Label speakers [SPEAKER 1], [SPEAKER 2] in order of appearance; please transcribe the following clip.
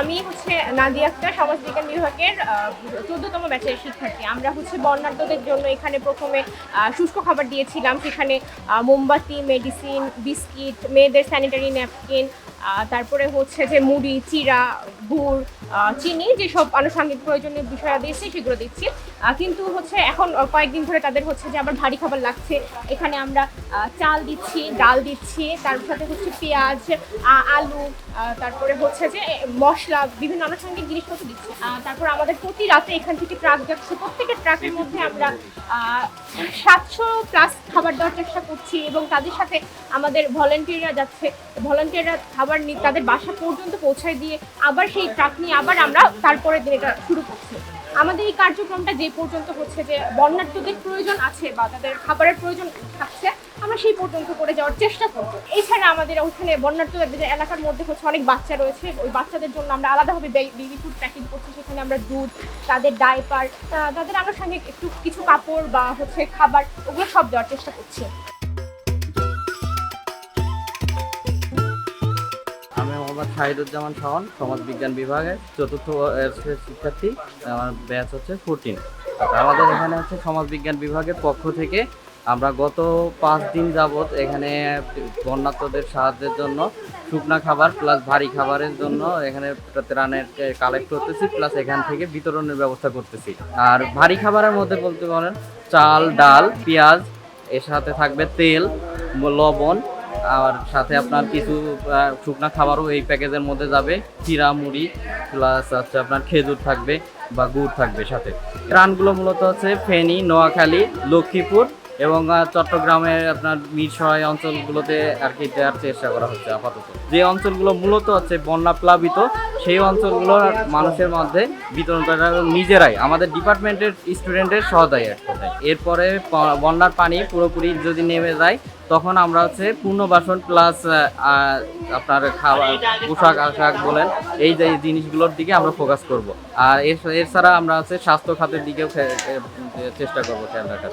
[SPEAKER 1] আমি হচ্ছে নাদিয়া আক্তার সমাজ বিজ্ঞান বিভাগের চোদ্দতম ব্যাচের শিক্ষার্থী। আমরা হচ্ছে বর্ণাঢ্যদের জন্য এখানে প্রথমে শুষ্ক খাবার দিয়েছিলাম। সেখানে মোমবাতি, মেডিসিন, বিস্কিট, মেয়েদের স্যানিটারি ন্যাপকিন তারপরে হচ্ছে যে মুড়ি, চিরা, গুড় চিনি যেসব আনুষঙ্গিক প্রয়োজনীয় বিষয় দিয়েছি সেগুলো দিচ্ছি। কিন্তু হচ্ছে এখন কয়েকদিন ধরে তাদের হচ্ছে যে আবার ভারী খাবার লাগছে। এখানে আমরা চাল দিচ্ছি, ডাল দিচ্ছি, তার সাথে হচ্ছে পেঁয়াজ আলু তারপরে হচ্ছে যে মশলা, বিভিন্ন আনুষঙ্গিক জিনিসপত্র দিচ্ছি। তারপর আমাদের প্রতি রাতে এখান থেকে ট্রাক যাচ্ছে। প্রত্যেকের ট্রাকের মধ্যে আমরা সাতশো প্লাস খাবার দেওয়ার চেষ্টা করছি এবং তাদের সাথে আমাদের ভলেন্টিয়াররা যাচ্ছে। ভলেন্টিয়াররা খাবার নিয়ে তাদের বাসা পর্যন্ত পৌঁছায় দিয়ে আবার সেই ট্রাক নিয়ে আবার আমরা তারপরের দিন এটা শুরু করছি। আমাদের এই কার্যক্রমটা যে পর্যন্ত হচ্ছে যে বন্যার্থদের প্রয়োজন আছে বা তাদের খাবারের প্রয়োজন থাকছে, আমরা সেই পর্যন্ত করে যাওয়ার চেষ্টা করব। এছাড়া আমাদের ওখানে বন্যার্থদের যে এলাকার মধ্যে হচ্ছে অনেক বাচ্চা রয়েছে, ওই বাচ্চাদের জন্য আমরা আলাদাভাবে বেবি ফুড প্যাকিং করছি, সেখানে আমরা দুধ, তাদের ডাইপার তাদের আনুষঙ্গিক একটু কিছু কাপড় বা হচ্ছে খাবার, ওগুলো সব দেওয়ার চেষ্টা করছি।
[SPEAKER 2] শাহিদুজ্জামান সমাজ বিজ্ঞান বিভাগের চতুর্থ শিক্ষার্থী, আমার ব্যাচ হচ্ছে ফোরটিন আমাদের এখানে হচ্ছে সমাজ বিজ্ঞান বিভাগের পক্ষ থেকে আমরা গত পাঁচ দিন যাবৎ এখানে বন্যাত্মদের সাহায্যের জন্য শুকনা খাবার প্লাস ভারী খাবারের জন্য এখানে ত্রাণের কালেক্ট করতেছি প্লাস এখান থেকে বিতরণের ব্যবস্থা করতেছি। আর ভারী খাবারের মধ্যে বলতে পারেন, চাল, ডাল, পেঁয়াজ, এর সাথে থাকবে তেল, লবণ আর সাথে আপনার কিছু শুকনা খাবারও এই প্যাকেজের মধ্যে যাবে। চিরা, মুড়ি, প্লাস হচ্ছে আপনার খেজুর থাকবে বা গুড় থাকবে সাথে। রানগুলো মূলত হচ্ছে ফেনি, নোয়াখালী, লক্ষ্মীপুর এবং চট্টগ্রামের আপনার মিরসরাই অঞ্চলগুলোতে আর কি দেওয়ার চেষ্টা করা হচ্ছে আপাতত। যে অঞ্চলগুলো মূলত হচ্ছে বন্যা প্লাবিত, সেই অঞ্চলগুলোর মানুষের মধ্যে বিতরণ করা। নিজেরাই, আমাদের ডিপার্টমেন্টের স্টুডেন্টের কথায়। এরপরে বন্যার পানি পুরোপুরি যদি নেমে যায়, তখন আমরা হচ্ছে পুনর্বাসন প্লাস আপনার খাবার পোশাক আশাক বলেন, এই যে জিনিসগুলোর দিকে আমরা ফোকাস করব। আর এছাড়া আমরা হচ্ছে স্বাস্থ্য খাতের দিকেও চেষ্টা করব খেয়াল রাখার।